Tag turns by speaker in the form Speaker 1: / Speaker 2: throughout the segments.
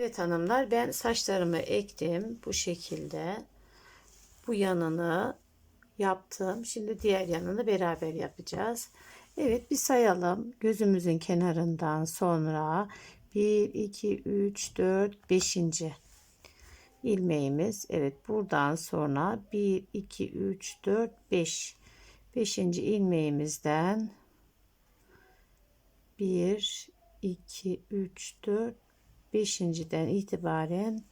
Speaker 1: Evet hanımlar ben saçlarımı ektim bu şekilde. Bu yanını yaptım. Şimdi diğer yanını beraber yapacağız. Evet bir sayalım. Gözümüzün kenarından sonra 1 2 3 4 5. ilmeğimiz. Evet buradan sonra 1 2 3 4 5. 5. ilmeğimizden 1 2 3 4 Beşinciden itibaren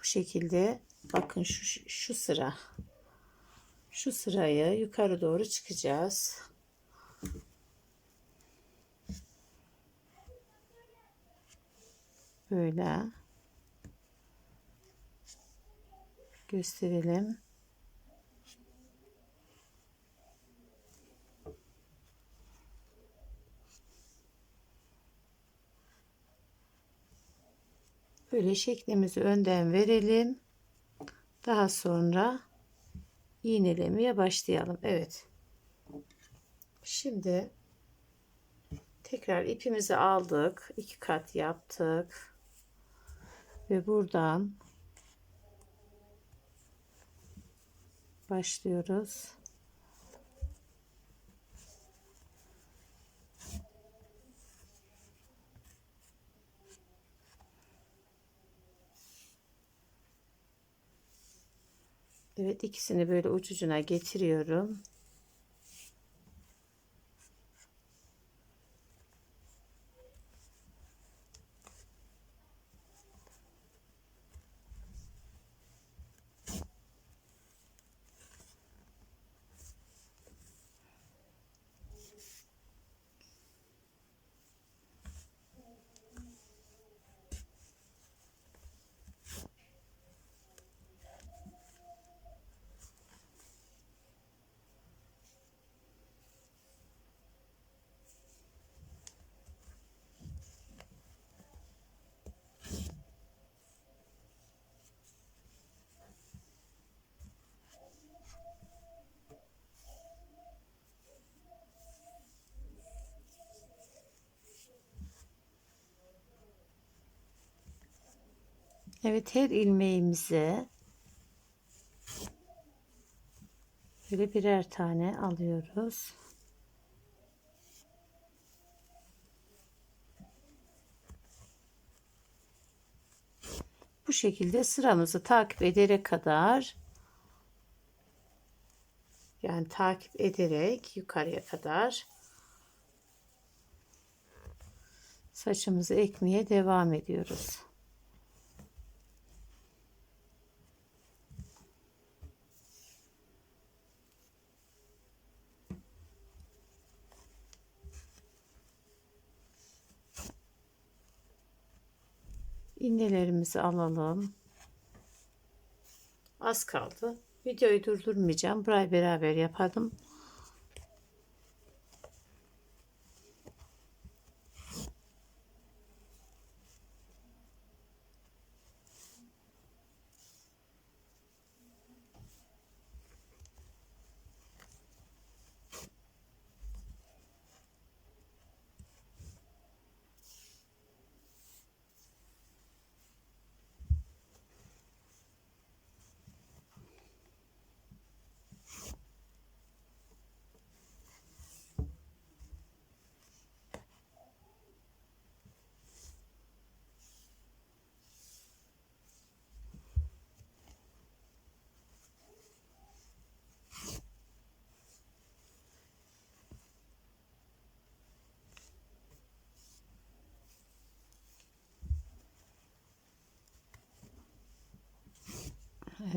Speaker 1: bu şekilde bakın şu, şu sıra şu sırayı yukarı doğru çıkacağız. Böyle gösterelim. Böyle şeklimizi önden verelim. Daha sonra iğnelemeye başlayalım. Evet. Şimdi tekrar ipimizi aldık. iki kat yaptık. Ve buradan başlıyoruz. Evet ikisini böyle uç ucuna getiriyorum. Evet her ilmeğimize böyle birer tane alıyoruz. Bu şekilde sıramızı takip ederek kadar yani takip ederek yukarıya kadar saçımızı ekmeye devam ediyoruz. İğnelerimizi alalım. Az kaldı. Videoyu durdurmayacağım. Burayı beraber yapalım.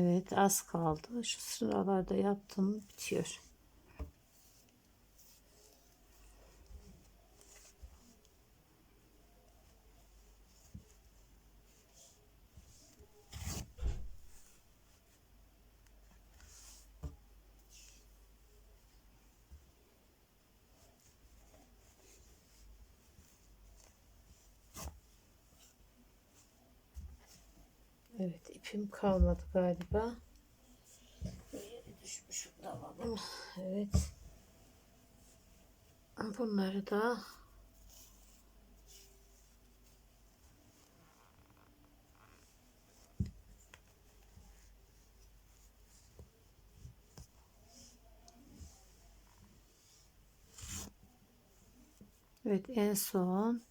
Speaker 1: Evet az kaldı. Şu sıralarda yaptım bitiyor. Evet ipim kalmadı galiba. Düşmüşüm de alalım. Evet. Bunları da Evet en son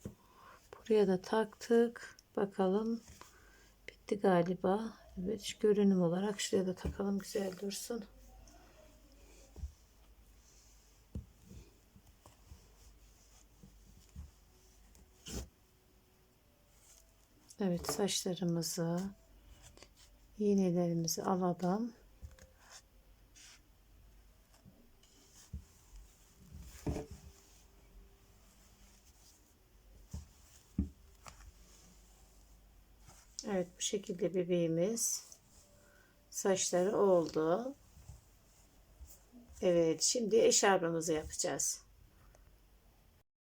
Speaker 1: buraya da taktık. Bakalım Bitti galiba. Evet şu görünüm olarak şuraya da takalım güzel dursun. Evet saçlarımızı iğnelerimizi alalım. şekilde bebeğimiz saçları oldu. Evet şimdi eşarbımızı yapacağız.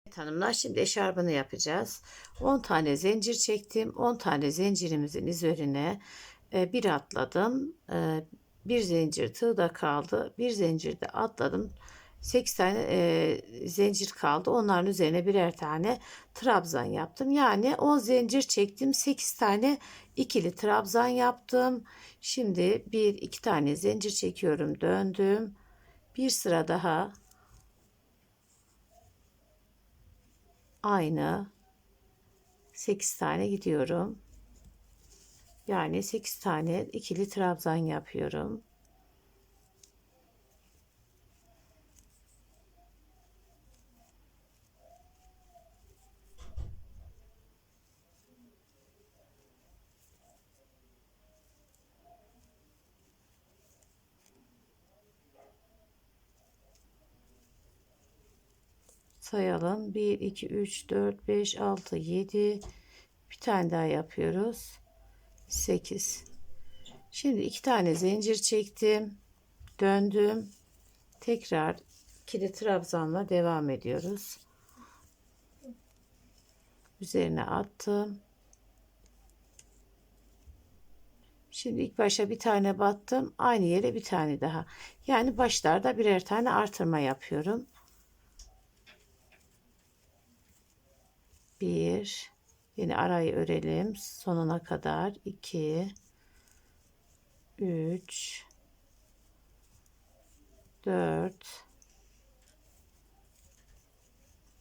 Speaker 1: Evet hanımlar şimdi eşarbını yapacağız. 10 tane zincir çektim. 10 tane zincirimizin üzerine e, bir atladım. E, bir zincir tığda kaldı. Bir zincirde atladım. 8 tane e, zincir kaldı. Onların üzerine birer tane trabzan yaptım. Yani 10 zincir çektim. 8 tane ikili trabzan yaptım. Şimdi 1 2 tane zincir çekiyorum. Döndüm. Bir sıra daha. Aynı 8 tane gidiyorum. Yani 8 tane ikili trabzan yapıyorum. sayalım. 1, 2, 3, 4, 5, 6, 7. Bir tane daha yapıyoruz. 8. Şimdi iki tane zincir çektim. Döndüm. Tekrar kilit trabzanla devam ediyoruz. Üzerine attım. Şimdi ilk başa bir tane battım. Aynı yere bir tane daha. Yani başlarda birer tane artırma yapıyorum. bir yine arayı örelim sonuna kadar 2 3 4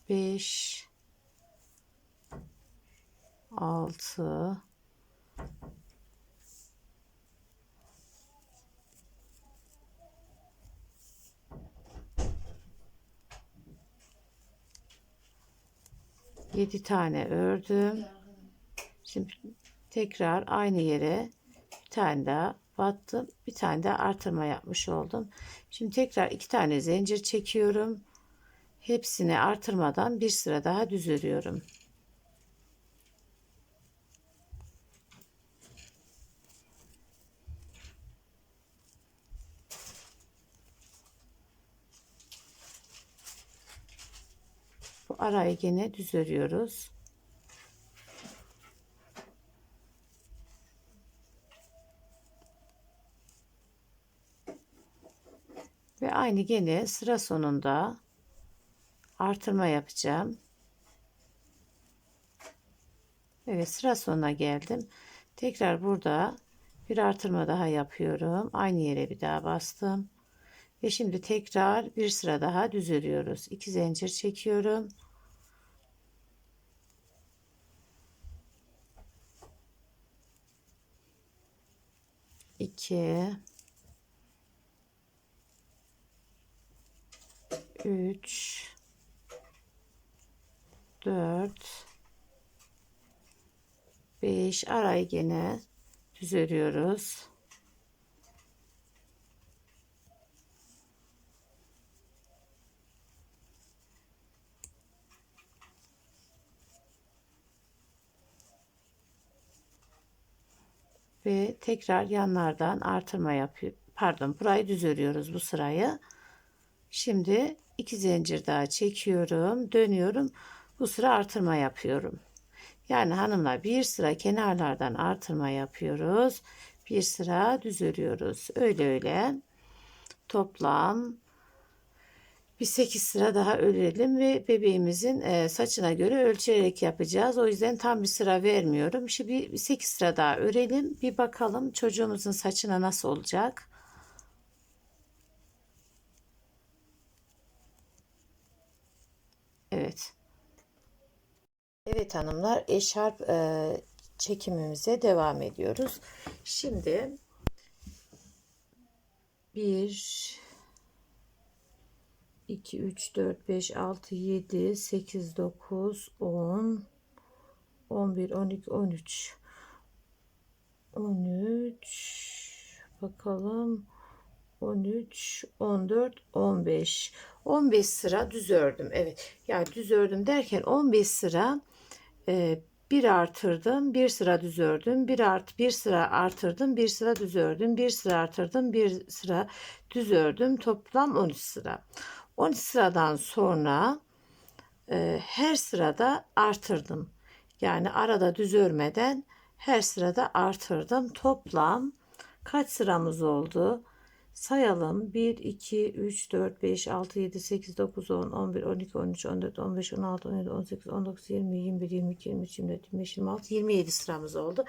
Speaker 1: 5 6 7 tane ördüm. Şimdi tekrar aynı yere bir tane daha battım. Bir tane daha artırma yapmış oldum. Şimdi tekrar iki tane zincir çekiyorum. Hepsini artırmadan bir sıra daha düz örüyorum. Arayı gene düz örüyoruz. Ve aynı gene sıra sonunda artırma yapacağım. Evet sıra sonuna geldim. Tekrar burada bir artırma daha yapıyorum. Aynı yere bir daha bastım. Ve şimdi tekrar bir sıra daha düz örüyoruz. 2 zincir çekiyorum. 2 3 4 5 arayı gene düz örüyoruz. ve tekrar yanlardan artırma yapıyor. Pardon burayı düz örüyoruz bu sırayı. Şimdi iki zincir daha çekiyorum dönüyorum bu sıra artırma yapıyorum. Yani hanımlar bir sıra kenarlardan artırma yapıyoruz. Bir sıra düz örüyoruz. Öyle öyle toplam bir 8 sıra daha örelim ve bebeğimizin e, saçına göre ölçerek yapacağız. O yüzden tam bir sıra vermiyorum. Şimdi bir 8 sıra daha örelim. Bir bakalım çocuğumuzun saçına nasıl olacak. Evet. Evet hanımlar eşarp e, çekimimize devam ediyoruz. Şimdi bir 2, 3, 4, 5, 6, 7, 8, 9, 10, 11, 12, 13. 13 bakalım 13 14 15 15 sıra düz ördüm Evet yani düz ördüm derken 15 sıra e, bir artırdım bir sıra düz ördüm bir art bir sıra artırdım bir sıra düz ördüm bir sıra artırdım bir sıra düz ördüm toplam 13 sıra 12 sıradan sonra e, her sırada artırdım. Yani arada düz örmeden her sırada artırdım. Toplam kaç sıramız oldu? Sayalım. 1, 2, 3, 4, 5, 6, 7, 8, 9, 10, 11, 12, 13, 14, 15, 16, 17, 18, 19, 20, 21, 22, 23, 24, 25, 26, 27 sıramız oldu.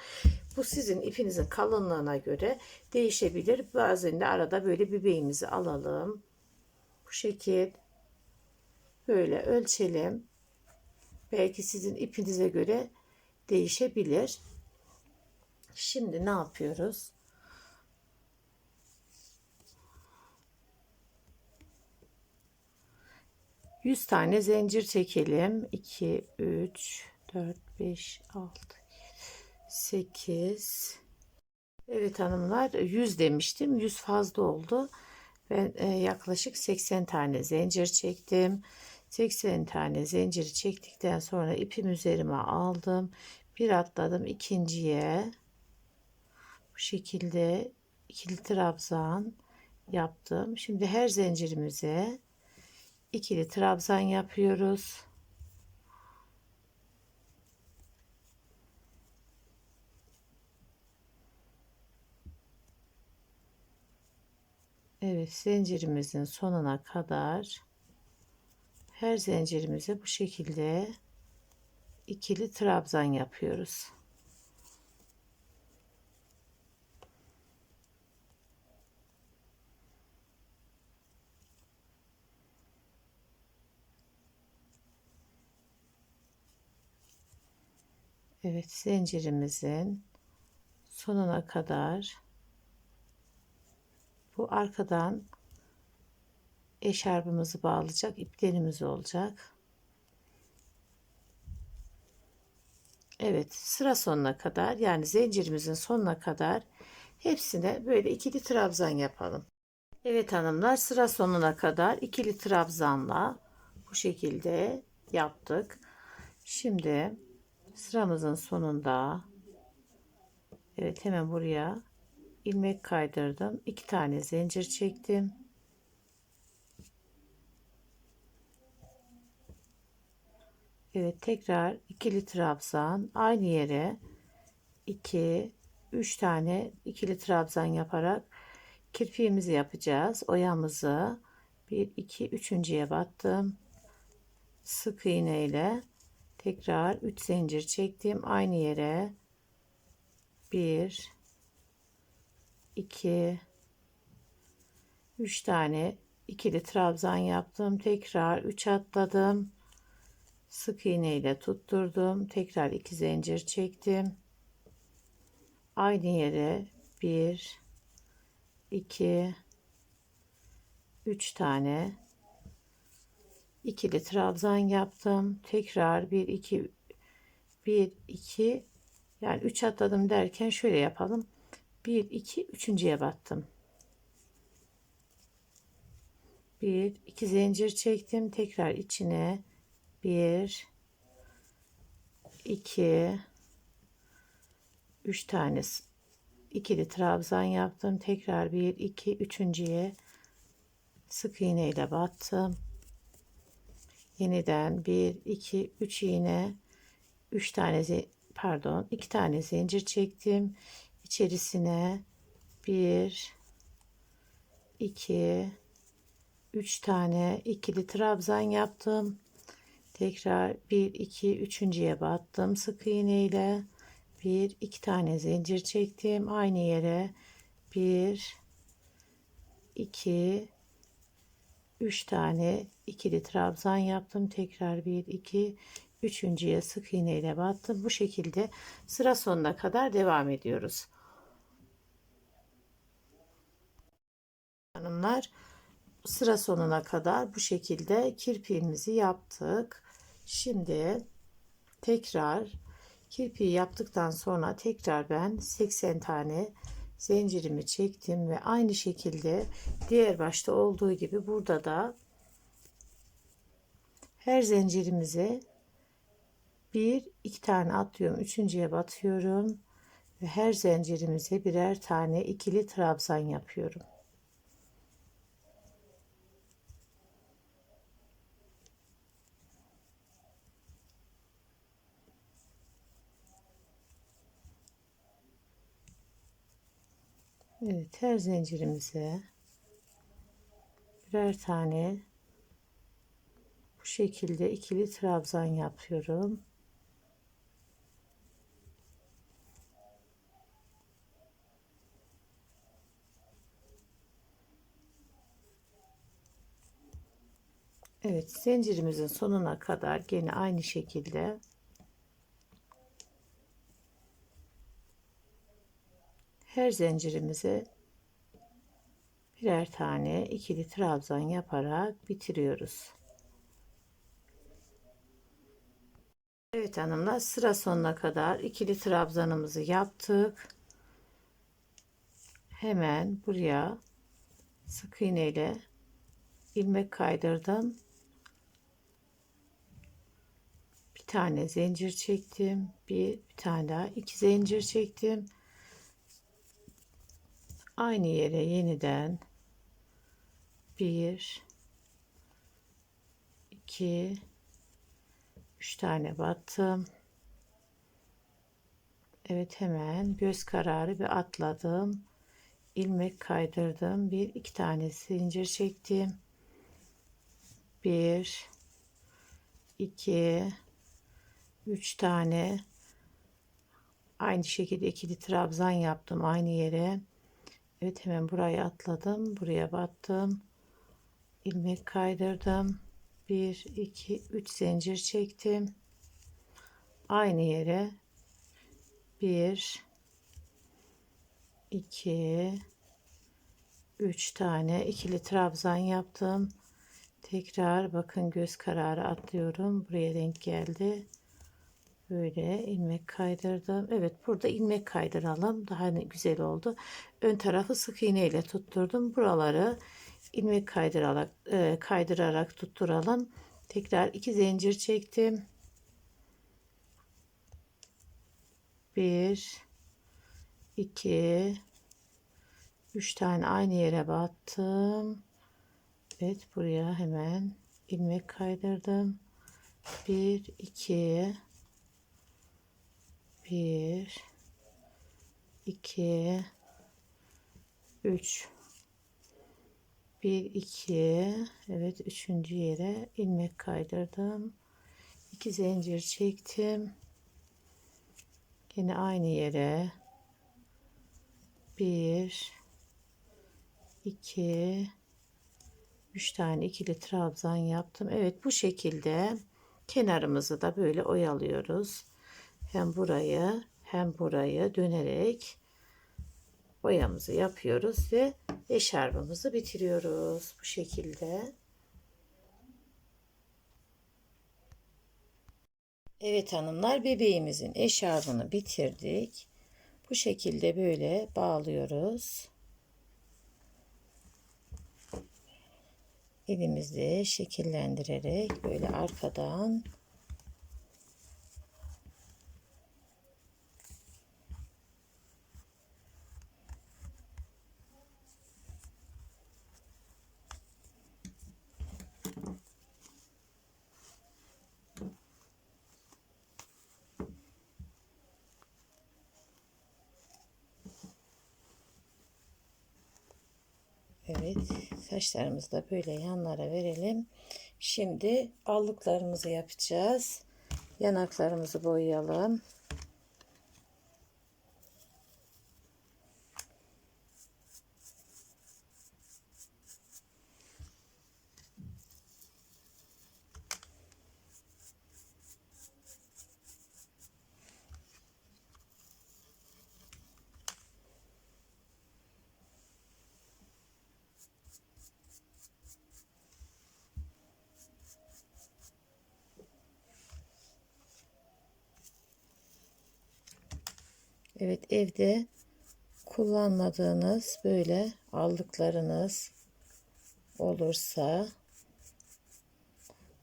Speaker 1: Bu sizin ipinizin kalınlığına göre değişebilir. Bazen de arada böyle bibeğimizi alalım şekil böyle ölçelim. Belki sizin ipinize göre değişebilir. Şimdi ne yapıyoruz? Yüz tane zincir çekelim. 2, 3, 4, 5, 6, 8. Evet hanımlar 100 demiştim. 100 fazla oldu ve e, yaklaşık 80 tane zincir çektim. 80 tane zinciri çektikten sonra ipim üzerime aldım. Bir atladım ikinciye. Bu şekilde ikili trabzan yaptım. Şimdi her zincirimize ikili trabzan yapıyoruz. zincirimizin sonuna kadar her zincirimize bu şekilde ikili trabzan yapıyoruz. Evet zincirimizin sonuna kadar bu arkadan eşarbımızı bağlayacak iplerimiz olacak. Evet sıra sonuna kadar yani zincirimizin sonuna kadar hepsine böyle ikili trabzan yapalım. Evet hanımlar sıra sonuna kadar ikili trabzanla bu şekilde yaptık. Şimdi sıramızın sonunda evet hemen buraya ilmek kaydırdım. 2 tane zincir çektim. Evet tekrar ikili trabzan aynı yere 2 3 tane ikili trabzan yaparak kirpiğimizi yapacağız. Oyamızı 1 2 3.'ye battım. Sık iğne ile tekrar 3 zincir çektim aynı yere 1 2 3 tane ikili trabzan yaptım. Tekrar 3 atladım. Sık iğne ile tutturdum. Tekrar 2 zincir çektim. Aynı yere 1 2 3 tane ikili trabzan yaptım. Tekrar 1 2 1 2 yani 3 atladım derken şöyle yapalım. 1 2 üçüncüye battım 1 2 zincir çektim tekrar içine 1 2 3 tane ikili trabzan yaptım tekrar 1 2 üçüncüye sık iğne ile battım yeniden 1 2 3 iğne 3 tane pardon 2 tane zincir çektim içerisine bir iki üç tane ikili trabzan yaptım. Tekrar bir iki üçüncüye battım sık iğne ile. Bir iki tane zincir çektim aynı yere. Bir iki üç tane ikili trabzan yaptım. Tekrar bir iki üçüncüye sık iğne ile battım. Bu şekilde sıra sonuna kadar devam ediyoruz. hanımlar sıra sonuna kadar bu şekilde kirpiğimizi yaptık. Şimdi tekrar kirpiği yaptıktan sonra tekrar ben 80 tane zincirimi çektim ve aynı şekilde diğer başta olduğu gibi burada da her zincirimize bir iki tane atlıyorum üçüncüye batıyorum ve her zincirimize birer tane ikili trabzan yapıyorum Evet her zincirimize birer tane bu şekilde ikili trabzan yapıyorum. Evet zincirimizin sonuna kadar gene aynı şekilde her zincirimizi birer tane ikili trabzan yaparak bitiriyoruz. Evet hanımlar sıra sonuna kadar ikili trabzanımızı yaptık. Hemen buraya sık iğne ile ilmek kaydırdım. Bir tane zincir çektim. Bir, bir tane daha iki zincir çektim aynı yere yeniden 1 2 3 tane battım. Evet hemen göz kararı bir atladım. ilmek kaydırdım. Bir iki tane zincir çektim. Bir iki üç tane aynı şekilde ikili trabzan yaptım aynı yere. Evet hemen burayı atladım. Buraya battım. ilmek kaydırdım. 1 2 3 zincir çektim. Aynı yere 1 2 3 tane ikili trabzan yaptım. Tekrar bakın göz kararı atlıyorum. Buraya renk geldi. Böyle ilmek kaydırdım. Evet burada ilmek kaydıralım. Daha güzel oldu ön tarafı sık iğne ile tutturdum. Buraları ilmek kaydırarak e, kaydırarak tutturalım. Tekrar iki zincir çektim. Bir, iki, üç tane aynı yere battım. Evet buraya hemen ilmek kaydırdım. Bir, iki, bir, iki, 3 1 2 evet üçüncü yere ilmek kaydırdım 2 zincir çektim yine aynı yere 1 2 3 tane ikili trabzan yaptım Evet bu şekilde kenarımızı da böyle oyalıyoruz hem burayı hem burayı dönerek boyamızı yapıyoruz ve eşarbımızı bitiriyoruz bu şekilde. Evet hanımlar bebeğimizin eşarbını bitirdik. Bu şekilde böyle bağlıyoruz. Elimizle şekillendirerek böyle arkadan Taşlarımızı da böyle yanlara verelim. Şimdi allıklarımızı yapacağız. Yanaklarımızı boyayalım. Evet evde kullanmadığınız böyle aldıklarınız olursa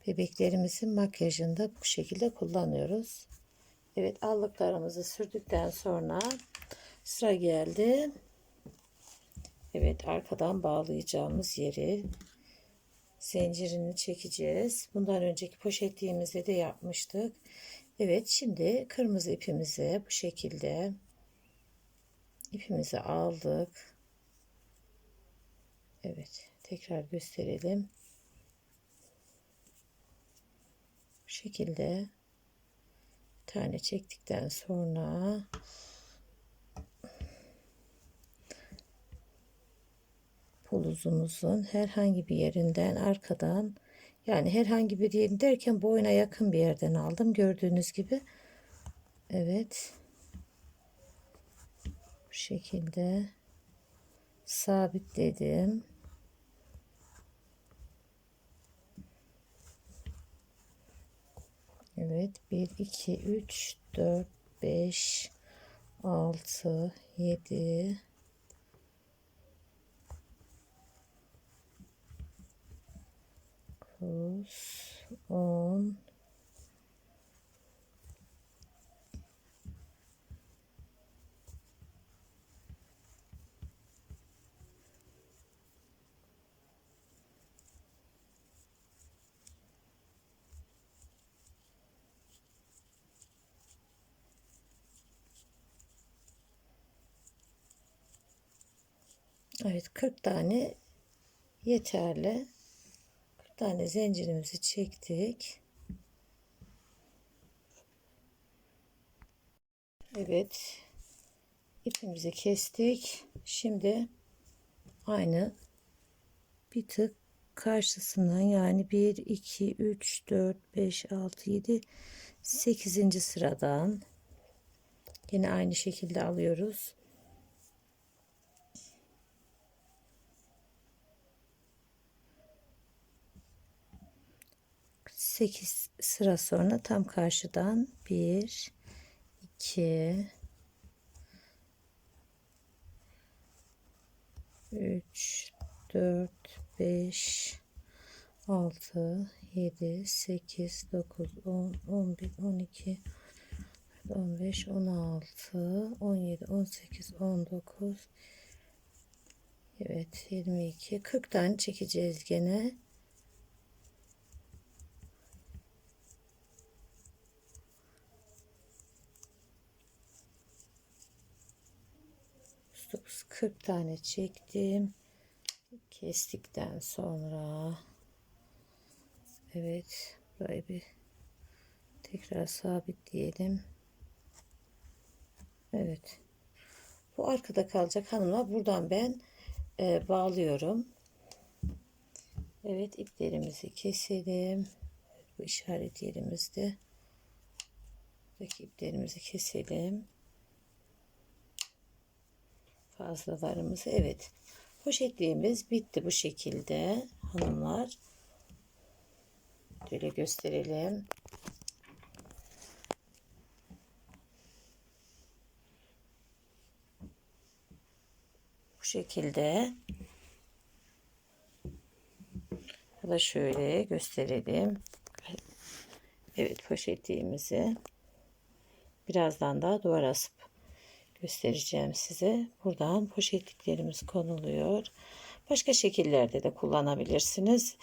Speaker 1: bebeklerimizin makyajında bu şekilde kullanıyoruz. Evet aldıklarımızı sürdükten sonra sıra geldi. Evet arkadan bağlayacağımız yeri zincirini çekeceğiz. Bundan önceki poşetliğimizde de yapmıştık. Evet şimdi kırmızı ipimizi bu şekilde ipimizi aldık. Evet tekrar gösterelim. Bu şekilde tane çektikten sonra bluzumuzun herhangi bir yerinden arkadan yani herhangi bir yerin derken boyuna yakın bir yerden aldım. Gördüğünüz gibi. Evet. Bu şekilde sabitledim. Evet 1 2 3 4 5 6 7 9 10 Evet 40 tane yeterli tane zincirimizi çektik. Evet. ipimizi kestik. Şimdi aynı bir tık karşısından yani 1 2 3 4 5 6 7 8. sıradan yine aynı şekilde alıyoruz. 8 sıra sonra tam karşıdan 1 2 3 4 5 6 7 8 9 10 11 12 15 16 17 18 19 Evet 22 40 tane çekeceğiz gene. 39 40 tane çektim kestikten sonra evet böyle bir tekrar sabit diyelim. Evet bu arkada kalacak hanımlar buradan ben e, bağlıyorum Evet iplerimizi keselim bu işaret yerimizde iplerimizi keselim fazlalarımız. Evet. Poşetliğimiz bitti bu şekilde hanımlar. Şöyle gösterelim. Bu şekilde. Ya da şöyle gösterelim. Evet poşetliğimizi birazdan daha duvara göstereceğim size. Buradan poşetliklerimiz konuluyor. Başka şekillerde de kullanabilirsiniz.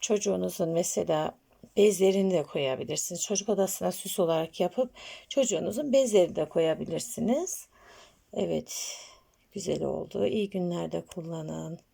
Speaker 1: Çocuğunuzun mesela bezlerini de koyabilirsiniz. Çocuk odasına süs olarak yapıp çocuğunuzun bezleri de koyabilirsiniz. Evet, güzel oldu. İyi günlerde kullanın.